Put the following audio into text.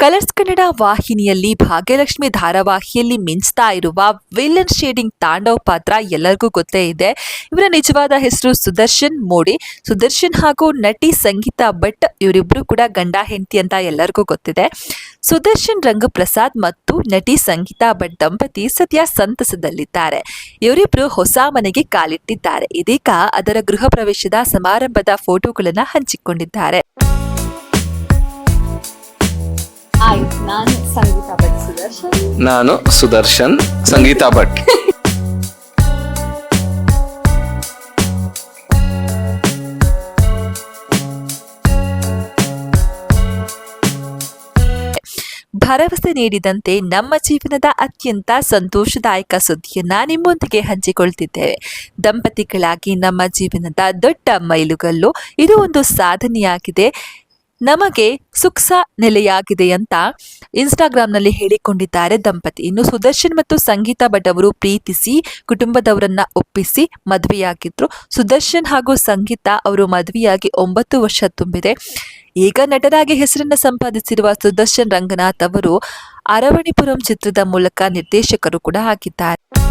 Colours Kannada ವಾಹಿನಿಯಲ್ಲಿ ಭಾಗ್ಯಲಕ್ಷ್ಮಿ ಧಾರಾವಾಹಿಯಲ್ಲಿ ಮಿಂಚ್ತಾ ಇರುವ villain shading Tandav ಪಾತ್ರ ಎಲ್ಲರಿಗೂ ಗೊತ್ತೇ ಇದೆ. ಇವರ ನಿಜವಾದ ಹೆಸರು ಸುದರ್ಶನ್ ಮೋಡಿ. ಸುದರ್ಶನ್ ಹಾಗೂ ನಟಿ ಸಂಗೀತಾ ಭಟ್ ಇವರಿಬ್ಬರು ಕೂಡ ಗಂಡ ಹೆಂಡತಿ ಅಂತ ಎಲ್ಲರಿಗೂ ಗೊತ್ತಿದೆ. ಸುದರ್ಶನ್ ರಂಗಪ್ರಸಾದ್ ಮತ್ತು ನಟಿ ಸಂಗೀತಾ ಭಟ್ ದಂಪತಿ ಸದ್ಯ ಸಂತಸದಲ್ಲಿದ್ದಾರೆ. ಇವರಿಬ್ಬರು ಹೊಸ ಮನೆಗೆ ಕಾಲಿಟ್ಟಿದ್ದಾರೆ. ಇದೀಗ ಅದರ ಗೃಹ ಪ್ರವೇಶದ ಸಮಾರಂಭದ ಫೋಟೋಗಳನ್ನು ಹಂಚಿಕೊಂಡಿದ್ದಾರೆ. ಹಾಯ್ ನಾನು ಸಂಗೀತ ಭಟ್ ಸುದರ್ಶನ್. ನಾನು ಸುದರ್ಶನ್ ಸಂಗೀತಾ ಭಟ್. ಭರವಸೆ ನೀಡಿದಂತೆ ನಮ್ಮ ಜೀವನದ ಅತ್ಯಂತ ಸಂತೋಷದಾಯಕ ಸುದ್ದಿಯನ್ನ ನಿಮ್ಮೊಂದಿಗೆ ಹಂಚಿಕೊಳ್ತಿದ್ದೇವೆ. ದಂಪತಿಗಳಾಗಿ ನಮ್ಮ ಜೀವನದ ದೊಡ್ಡ ಮೈಲುಗಲ್ಲು ಇದು ಒಂದು ಸಾಧನೆಯಾಗಿದೆ. ನಮಗೆ ಸುಕ್ಸ ನೆಲೆಯಾಗಿದೆ ಅಂತ ಇನ್ಸ್ಟಾಗ್ರಾಂನಲ್ಲಿ ಹೇಳಿಕೊಂಡಿದ್ದಾರೆ ದಂಪತಿ. ಇನ್ನು ಸುದರ್ಶನ್ ಮತ್ತು ಸಂಗೀತಾ ಭಟ್ ಅವರು ಪ್ರೀತಿಸಿ, ಕುಟುಂಬದವರನ್ನ ಒಪ್ಪಿಸಿ ಮದುವೆಯಾಗಿದ್ರು. ಸುದರ್ಶನ್ ಹಾಗೂ ಸಂಗೀತಾ ಅವರು ಮದುವೆಯಾಗಿ ಒಂಬತ್ತು ವರ್ಷ ತುಂಬಿದೆ. ಈಗ ನಟರಾಗಿ ಹೆಸರನ್ನು ಸಂಪಾದಿಸಿರುವ ಸುದರ್ಶನ್ ರಂಗನಾಥ್ ಅವರು ಅರವಣಿಪುರಂ ಚಿತ್ರದ ಮೂಲಕ ನಿರ್ದೇಶಕರು ಕೂಡ ಆಗಿದ್ದಾರೆ.